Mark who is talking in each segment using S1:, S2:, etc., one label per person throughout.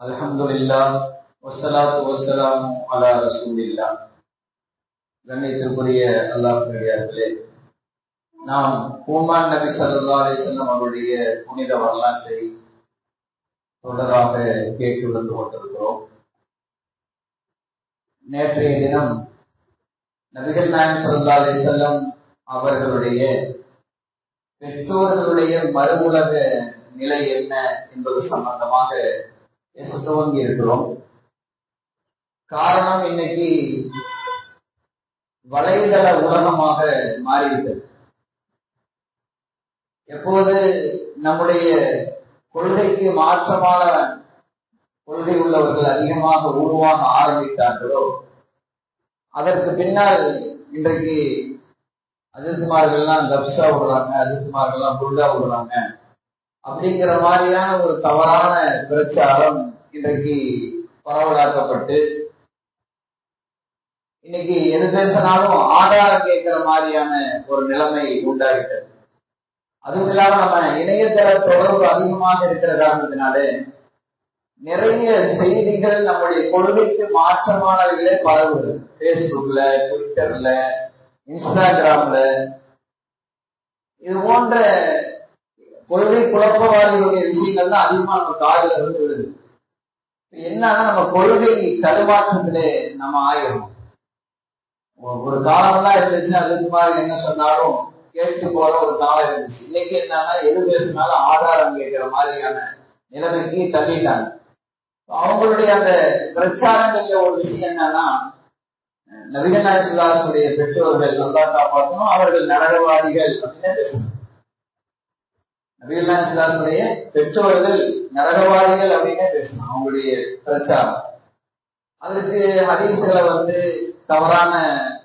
S1: அலமதுல்லா வசலாத்து வசலாம் அலா ரசூலில்லா கண்ணியத்திற்குரிய அல்லாஹியார்களே நாம் பூமான் நபி சல்லா அலிஸ்லாம் அவருடைய புனித வரலாற்றை தொடராக கேட்டு வந்து கொண்டிருக்கிறோம். நேற்றைய தினம் நபிகள் நாயம் சல்லா அலிசல்லம் அவர்களுடைய பெற்றோர்களுடைய மறுமுலக நிலை என்ன என்பது சம்பந்தமாக பேச துவங்கி இருக்கிறோம் காரணம் இன்னைக்கு வலைதள உலகமாக மாறிவிட்டது. எப்போது நம்முடைய கொள்கைக்கு மாற்றமான கொள்கை உள்ளவர்கள் அதிகமாக உருவாக ஆரம்பித்தார்களோ அதற்கு பின்னால் இன்றைக்கு அஜித்குமார்கள்லாம் கப்சா விடுறாங்க அஜித்குமார்கள்லாம் புல்லா விடுறாங்க அப்படிங்கிற மாதிரியான ஒரு தவறான பிரச்சாரம் இன்றைக்கு பரவலாக்கப்பட்டு இன்னைக்கு எது பேசினாலும் ஆதாரம் கேட்கிற மாதிரியான ஒரு நிலைமை உண்டாகிட்டது. அதுவும் இல்லாம நம்ம இணையதள தொடர்பு அதிகமாக இருக்கிற காரணத்தினாலே நிறைய செய்திகள் நம்முடைய கொள்கைக்கு மாற்றமானவைகளே பரவுது. பேஸ்புக்ல ட்விட்டர்ல இன்ஸ்டாகிராம்ல இது போன்ற கொள்கை குழப்பவாதிகளுடைய விஷயங்கள் தான் அதிகமா நம்ம காதல இருந்து விடுது என்னன்னா நம்ம கொள்கை தடுமாற்றத்திலே நம்ம ஆயிரும். ஒரு காலம்லாம் இருந்துச்சு அதுக்கு மாதிரி என்ன சொன்னாலும் கேட்டு போற ஒரு காலம் இருந்துச்சு. இன்னைக்கு என்னன்னா எது பேசினாலும் ஆதாரம் கேட்கிற மாதிரியான நிலைமைக்கு தள்ளிட்டாங்க. அவங்களுடைய அந்த பிரச்சாரங்கள்ல ஒரு விஷயம் என்னன்னா நவீன நாயசுல்லாசுடைய பெற்றோர்கள் நல்லா காப்பாற்றணும் அவர்கள் நரகவாதிகள் அப்படின்னு பேசணும் நவீன பெற்றோர்கள் நரகவாதிகள் அப்படின்னு பேசணும் அவங்களுடைய பிரச்சாரம். அதுக்கு ஹதீஸ்களை வந்து தவறான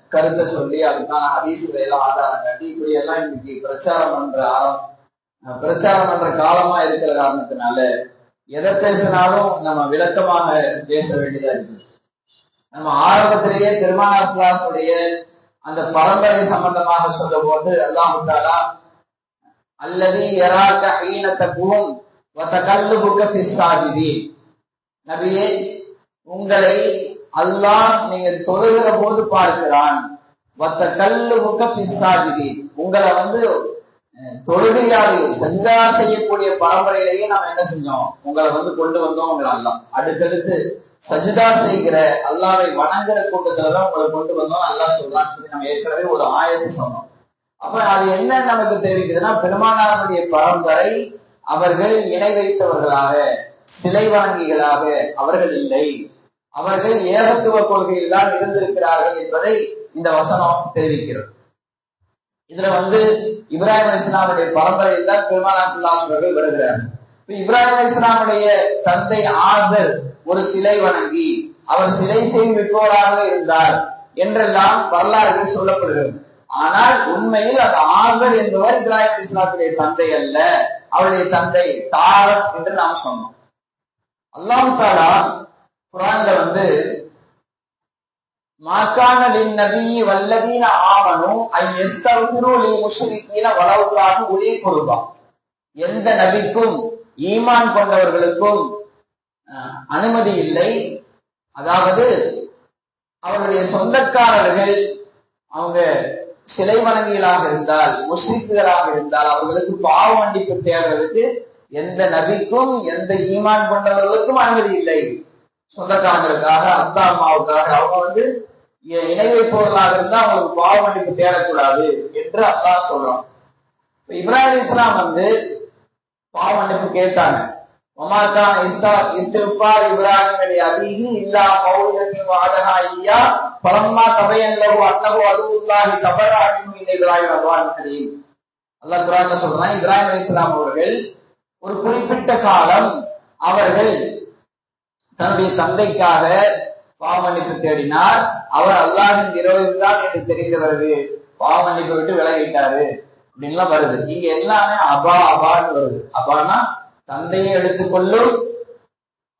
S1: கருத்தை சொல்லி அதுக்கான ஹதீஸ்களை எல்லாம் ஆதாரம் காட்டி இப்படி எல்லாம் இன்னைக்கு பிரச்சாரம் பண்ற ஆரம் பிரச்சாரம் பண்ற காலமா இருக்கிற காரணத்தினால எதை பேசினாலும் நம்ம விளக்கமாக பேச வேண்டியதா இருக்கு நம்ம ஆரம்பத்திலேயே திருமணாசுடைய அந்த பரம்பரை சம்பந்தமாக சொல்லும் போது அல்லாஹாலா அல்லது எராக்க ஈனத்தக்கும் கல்லு புக்க நபியே உங்களை அல்லாஹ் நீங்க தொழுகிற போது பார்க்கிறான். வத்த கல்லு முக்க பிசாஜிதி உங்களை வந்து தொழுகையாளி சஜிதா செய்யக்கூடிய பரம்பரையிலேயே நம்ம என்ன செஞ்சோம்? உங்களை வந்து கொண்டு வந்தோம் உங்களை அல்லாம் அடுத்தடுத்து சஜிதா செய்கிற அல்லாவை வணங்குற கூட்டத்துல தான் உங்களை கொண்டு வந்தோம் அல்லா சொல்றான்னு சொல்லி நம்ம ஏற்கனவே ஒரு ஆயத்தை சொன்னோம். அப்ப அது என்ன நமக்கு தெரிவிக்குதுன்னா பெருமானாருடைய பரம்பரை அவர்கள் இணை வைத்தவர்களாக சிலை வணங்கிகளாக அவர்கள் இல்லை. அவர்கள் ஏகத்துவ கொள்கையில் தான் இருந்திருக்கிறார்கள் என்பதை இந்த வசனம் தெரிவிக்கிறது. இதுல வந்து இப்ராஹிம் இஸ்லாமுடைய பரம்பரையில் தான் பெருமானா அவர்கள் வருகிறார். இப்ராஹிம் இஸ்லாமுடைய தந்தை ஆசர் ஒரு சிலை வணங்கி அவர் சிலை செய்து விற்பவராக இருந்தார் என்றெல்லாம் வரலாறுகள் சொல்லப்படுகிறது. ஆனால் உண்மையில் அது ஆசர் என்பவர் இப்ராஹிம் இஸ்லாத்துடைய தந்தை அல்ல. அவருடைய தந்தை தாரஸ் என்று நாம் சொன்னோம். அல்லாம் தாலா குரான்ல வந்து மாக்கான லின் நபி வல்லதீன ஆமனும் ஐ எஸ்தகுரு லில் முஷ்ரிக்கீன ஒரே பொருபா எந்த நபிக்கும் ஈமான் கொண்டவர்களுக்கும் அனுமதி இல்லை. அதாவது அவருடைய சொந்தக்காரர்கள் அவங்க சிலை வணங்கிகளாக இருந்தால் முஸ்லிம்களாக இருந்தால் அவர்களுக்கு பாவ மன்னிப்பு தேடுறதுக்கு எந்த நபிக்கும் எந்த ஈமான் கொண்டவர்களுக்கும் அனுமதி இல்லை. சொந்தக்காரங்களுக்காக அத்தா அம்மாவுக்காக அவங்க வந்து இணை வைப்பவர்களாக இருந்தா அவங்களுக்கு பாவ மன்னிப்பு தேடக்கூடாது என்று அத்தா சொல்றான். இப்ராஹிம் இஸ்லாம் வந்து பாவ மன்னிப்பு கேட்டாங்க. சொல்றான் அவர்கள் ஒரு குறிப்பிட்ட காலம் அவர்கள் தன்னுடைய தந்தைக்காக பாவமன்னிப்பு தேடினார். அவர் அல்லாஹின் விரோதி தான் என்று தெரிந்த பிறகு பாவமன்னிப்பு விட்டு விலகிட்டாரு. அப்படின்லாம் வருது. இங்க எல்லாமே அபா அபான்னு வருது. அபானா தந்தையை எடுத்துக்கொள்ளும்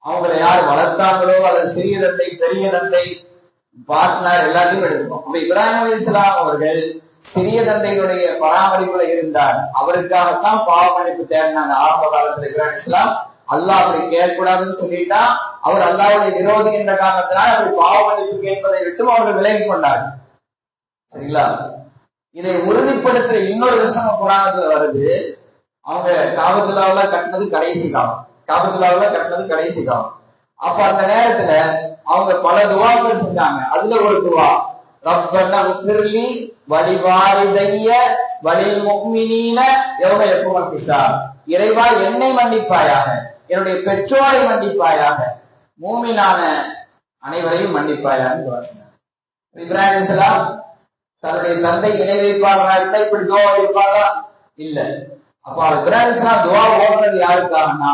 S1: அவங்களை யார் வளர்த்தாங்களோ அல்லது சிறிய தந்தை பெரிய தந்தை பார்ட்னர் எல்லாத்தையும் எடுத்துக்கோம் அப்ப இப்ராஹிம் அலி இஸ்லாம் அவர்கள் சிறிய தந்தையுடைய பராமரிப்புல இருந்தார். அவருக்காகத்தான் பாவமளிப்பு தேடினாங்க ஆரம்ப காலத்துல இப்ராஹிம் இஸ்லாம் அல்லாஹ் அப்படி கேட்கக்கூடாதுன்னு சொல்லிட்டா அவர் அல்லாவுடைய விரோதி என்ற காரணத்தினால் அவர் பாவமளிப்பு கேட்பதை விட்டும் அவர்கள் விலகி கொண்டார் சரிங்களா? இதை உறுதிப்படுத்துற இன்னொரு விஷயம் புராணத்துல வருது. அவங்க காபத்துலாவுல கட்டினது கடைசி காலம் காபத்துலாவுல கட்டினது கடைசி காலம் அப்ப அந்த நேரத்துல அவங்க பல துவாக்கள் செஞ்சாங்க. அதுல ஒரு துவா ரப்பன உத்திரலி வழிவாரிதைய வழில் முக்மினீன எவ்வளவு எப்பவும் கிசா இறைவா என்னை மன்னிப்பாயாக என்னுடைய பெற்றோரை மன்னிப்பாயாக மூமினான அனைவரையும் மன்னிப்பாயாக இப்ராஹிம் இஸ்லாம் தன்னுடைய தந்தை இணை வைப்பார்களா இப்படி துவா வைப்பாரா இல்ல. அப்ப இப்ராஹிம் துவா ஓடுறது யாருக்காகனா?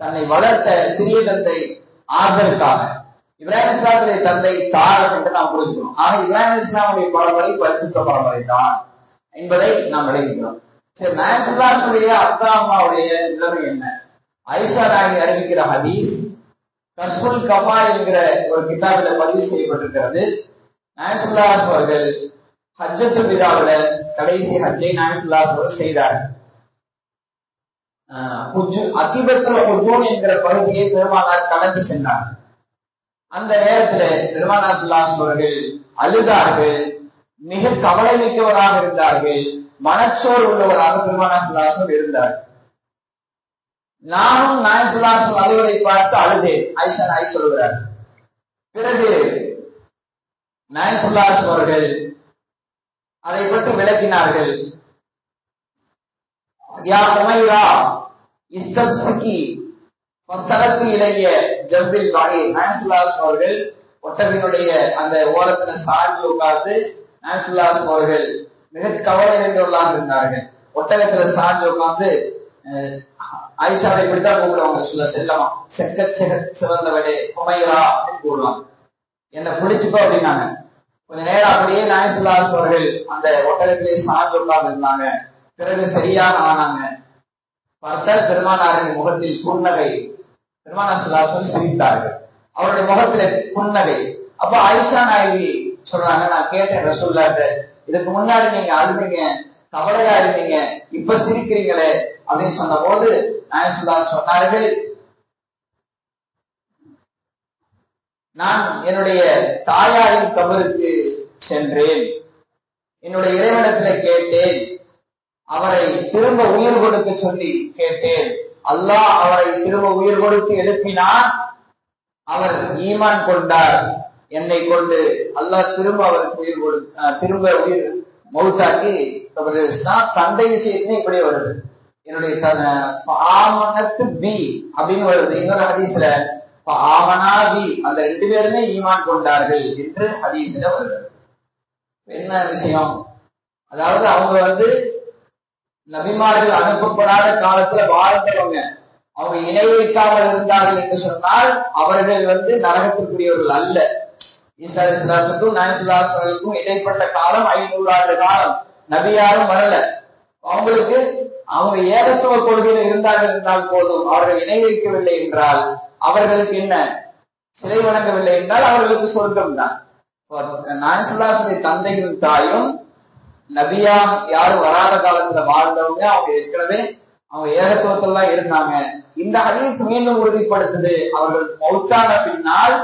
S1: தன்னை வளர்த்த சிறிய தந்தை ஆதலுக்காக இப்ராஹிம் இஸ்லாமுடைய தந்தை தார் என்று நாம் புரிஞ்சுக்கணும் ஆக இப்ராஹிம் இஸ்லாமுடைய பரம்பரை பரிசுத்த பரம்பரை தான் என்பதை நாம் விளங்கிக்கிறோம். சரி நாயசுல்லாசுடைய அப்பா அம்மாவுடைய நிலைமை என்ன? ஐஷா நாயகி அறிவிக்கிற ஹதீஸ் கஸ்புல் கமா என்கிற ஒரு கிதாபில பதிவு செய்யப்பட்டிருக்கிறது. நாயசுல்லாஸ் அவர்கள் ஹஜ்ஜத்து விழாவில கடைசி ஹஜ்ஜை நாயசுல்லாஸ் அவர்கள் செய்தார்கள். அகிபத்துல ஹுஜூன் என்கிற பகுதியை பெருமானார் கடந்து சென்றார். அந்த நேரத்துல பெருமானார் சுல்லாஸ் அவர்கள் அழுதார்கள் மிக கவலை மிக்கவராக இருந்தார்கள் மனச்சோர் உள்ளவராக பெருமானார் சுல்லாசம் இருந்தார். நானும் நாய் சுல்லாசம் அலுவலை பார்த்து அழுதேன் ஐஷா நாய் சொல்கிறார் பிறகு நாய் அவர்கள் அதை பற்றி விளக்கினார்கள். யா உமைரா இஸ்தப்சிக்கி பஸ்தலத்து இளைய ஜம்பில் வாகி நாயசுல்லாஸ் அவர்கள் ஒட்டகனுடைய அந்த ஓரத்துல சார்ந்து உட்கார்ந்து நாயசுல்லாஸ் அவர்கள் மிக கவலை நின்றுள்ளாக இருந்தார்கள். ஒட்டகத்துல சார்ந்து உட்கார்ந்து ஆயிஷாவை இப்படித்தான் கூப்பிடுவாங்க. சொல்ல செல்லமா செக்க செக சிறந்தவளே உமைரா அப்படின்னு கூடுவாங்க என்ன பிடிச்சுக்கோ அப்படின்னாங்க. கொஞ்ச நேரம் அப்படியே நாயசுல்லாஸ் அவர்கள் அந்த ஒட்டகத்திலே சார்ந்து உட்கார்ந்து இருந்தாங்க. பிறகு சரியாக ஆனாங்க. பார்த்தால் பெருமானாரின் முகத்தில் புன்னகை. பெருமானாசுல்லாசன் சிரித்தார்கள். அவருடைய முகத்துல புன்னகை. அப்ப ஆயிஷா நாயகி சொல்றாங்க நான் கேட்டேன் ரசூல்லாட்ட இதுக்கு முன்னாடி நீங்க அழுவீங்க கவலையா இருந்தீங்க இப்ப சிரிக்கிறீங்களே அப்படின்னு சொன்ன போது நாயசுல்லா சொன்னார்கள் நான் என்னுடைய தாயாரின் கபருக்கு சென்றேன். என்னுடைய இறைவனத்துல கேட்டேன். அவரை திரும்ப உயிர் கொடுக்க சொல்லி கேட்டேன். அல்லாஹ் அவரை திரும்ப உயிர் கொடுத்து எழுப்பினார் அவர் ஈமான் கொண்டார். என்னை கொண்டு அல்லாஹ் திரும்ப அவருக்கு உயிர் கொடு திரும்ப உயிர் மௌத்தாக்கி தந்தை விஷயத்திலே இப்படி வருது. என்னுடைய ஆமனத்து பி அப்படின்னு வருது. இன்னொரு ஹதீஸ்ல ஆமனா பி. அந்த ரெண்டு பேருமே ஈமான் கொண்டார்கள் என்று ஹதீஸ்ல வருது. என்ன விஷயம்? அதாவது அவங்க வந்து நபிமார்கள் அனுப்பப்படாத காலத்துல வாழ்ந்தவங்க. அவங்க இணை வைக்காமல் இருந்தார்கள் என்று சொன்னால் அவர்கள் வந்து நரகத்திற்குரியவர்கள் அல்ல. ஈசா நயசுதாசுக்கும் இடைப்பட்ட காலம் ஐநூறு ஆண்டு காலம். நபியாரும் வரல. அவங்களுக்கு அவங்க ஏகத்துவ கொள்கையில் இருந்தார்கள் என்றால் போதும். அவர்கள் இணை வைக்கவில்லை என்றால் அவர்களுக்கு என்ன? சிலை வணங்கவில்லை என்றால் அவர்களுக்கு சொர்க்கம் தான் நாயசுல்லாசுடைய தந்தையும் தாயும் நபியா யாரும் வராத காலத்துல வாழ்ந்தவங்க அவங்க ஏற்கனவே அவங்க ஏகத்துவத்துல இருந்தாங்க. இந்த ஹதீஸ் மீண்டும் உறுதிப்படுத்துது. அவர்கள் மௌத்தான பின்னால்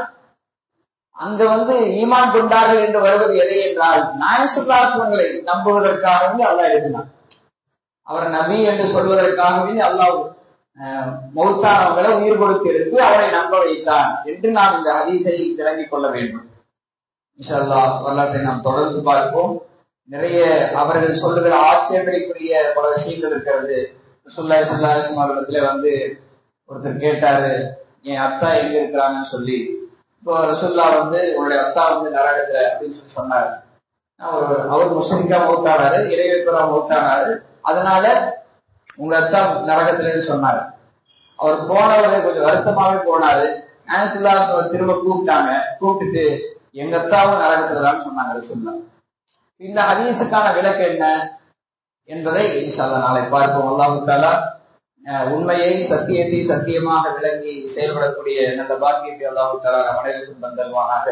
S1: அங்க வந்து ஈமான் கொண்டார்கள் என்று வருவது எதை என்றால் நாயசுல்லாசுவங்களை நம்புவதற்காகவே அல்லாஹ் எழுதினான். அவர் நபி என்று சொல்வதற்காகவே அல்லாஹ் மௌத்தானவங்களை உயிர் கொடுத்து எடுத்து அவரை நம்ப வைத்தான் என்று நாம் இந்த ஹதீஸை விளங்கிக் கொள்ள வேண்டும். இஷல்லா வரலாற்றை நாம் தொடர்ந்து பார்ப்போம். நிறைய அவர்கள் சொல்லுகிற ஆட்சேபனைக்குரிய பல விஷயங்கள் இருக்கிறது. சுல்லா சுல்லாசம் அவர்களிடத்துல வந்து ஒருத்தர் கேட்டாரு என் அத்தா எங்க இருக்கிறாங்கன்னு சொல்லி. இப்போ ரசுல்லா வந்து உங்களுடைய அத்தா வந்து நரகத்துல அப்படின்னு சொல்லி சொன்னாரு. அவர் அவர் முஸ்லிம்கா மௌத்தானாரு இறைவேற்பரா மௌத்தானாரு. அதனால உங்க அத்தா நரகத்துலன்னு சொன்னாரு. அவர் போனவரை கொஞ்சம் வருத்தமாவே போனாரு. ஆன்சுல்லா திரும்ப கூப்பிட்டாங்க. கூப்பிட்டுட்டு எங்க அத்தாவும் நரகத்துலதான்னு சொன்னாங்க ரசுல்லா இந்த ஹதீஸுக்கான விளக்கு என்ன என்பதை இன்ஷால்லா நாளை பார்ப்போம் அல்லாஹு தாலா உண்மையை சத்தியத்தை சத்தியமாக விளங்கி செயல்படக்கூடிய நல்ல பாக்கியத்தை அல்லாஹு தாலா நம் அனைவருக்கும் தந்தல்வானாக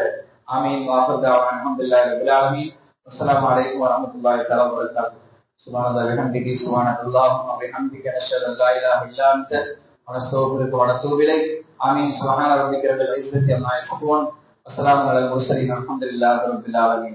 S1: ஆமீன் வாஹுதாவான் அஹமதுல்லா ரபில் ஆலமீன் அஸ்ஸலாமு அலைக்கும் வரஹ்மத்துல்லாஹி தஆலா வபரகாத்துஹு சுப்ஹானல்லாஹி வபிஹம்திஹி சுப்ஹானல்லாஹி வபிஹம்திஹி அஷ்ஹது அல்லா இலாஹா இல்லா அன்த ونستغفرك ونتوب إليك آمين سبحان ربك رب العزة عما يصفون وسلام على المرسلين الحمد لله رب العالمين